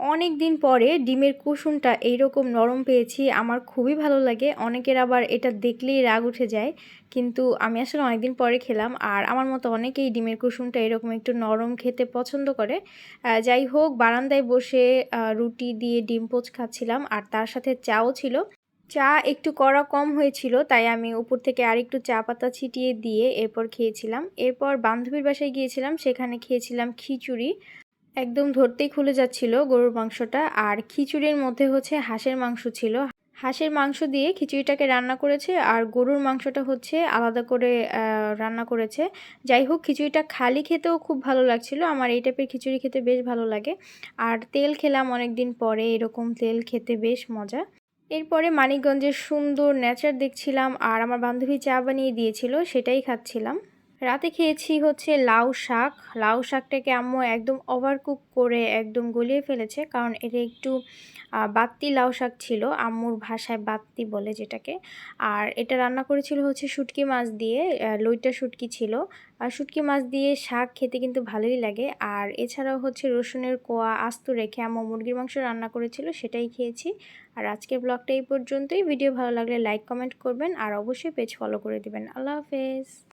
অনেক দিন পরে ডিমের কুসুমটা এইরকম নরম পেয়েছি, আমার খুবই ভালো লাগে। অনেকের আবার এটা দেখলেই রাগ উঠে যায়, কিন্তু আমি আসলে অনেকদিন পরে খেলাম আর আমার মতো অনেকেই ডিমের কুসুমটা এরকম একটু নরম খেতে পছন্দ করে। যাই হোক, বারান্দায় বসে রুটি দিয়ে ডিম পোচ খাচ্ছিলাম আর তার সাথে চাও ছিল। চা একটু কড়া কম হয়েছিল, তাই আমি উপর থেকে আরেকটু চা পাতা ছিটিয়ে দিয়ে এরপর খেয়েছিলাম। এরপর বান্ধবীর বাসায় গিয়েছিলাম, সেখানে খেয়েছিলাম খিচুড়ি। একদম ধরতেই খুলে যাচ্ছিল গরুর মাংসটা। আর খিচুড়ির মধ্যে হচ্ছে হাঁসের মাংস ছিল। হাঁসের মাংস দিয়ে খিচুড়িটাকে রান্না করেছে আর গরুর মাংসটা হচ্ছে আলাদা করে রান্না করেছে। যাই হোক, খিচুড়িটা খালি খেতেও খুব ভালো লাগছিল। আমার এই টাইপের খিচুড়ি খেতে বেশ ভালো লাগে। আর তেল খেলাম অনেক দিন পরে, এরকম তেল খেতে বেশ মজা। এরপরে মানিকগঞ্জের সুন্দর নেচার দেখছিলাম আর আমার বান্ধবী চা বানিয়ে দিয়েছিল, সেটাই খাচ্ছিলাম। রাতে খেয়েছি হচ্ছে লাউ শাক। লাউ শাকটাকে আম্মু একদম ওভারকুক করে একদম গলিয়ে ফেলেছে। কারণ এটা একটু বাত্তি লাউ শাক ছিল, আম্মুর ভাষায় বাত্তি বলে যেটাকে। আর এটা রান্না করেছিল হচ্ছে শুটকি মাছ দিয়ে লইটা শুটকি ছিল। আর শুটকি মাছ দিয়ে শাক খেতে কিন্তু ভালোই লাগে। আর এছাড়াও হচ্ছে রসুনের কোয়া আস্ত রেখে আম্মু মুরগির মাংস রান্না করেছিল, সেটাই খেয়েছি। আর আজকের ব্লগটা এই পর্যন্তই। ভিডিও ভালো লাগলে লাইক, কমেন্ট করবেন। আর অবশ্যই পেজ ফলো করে দিবেন। আল্লাহ হাফেজ।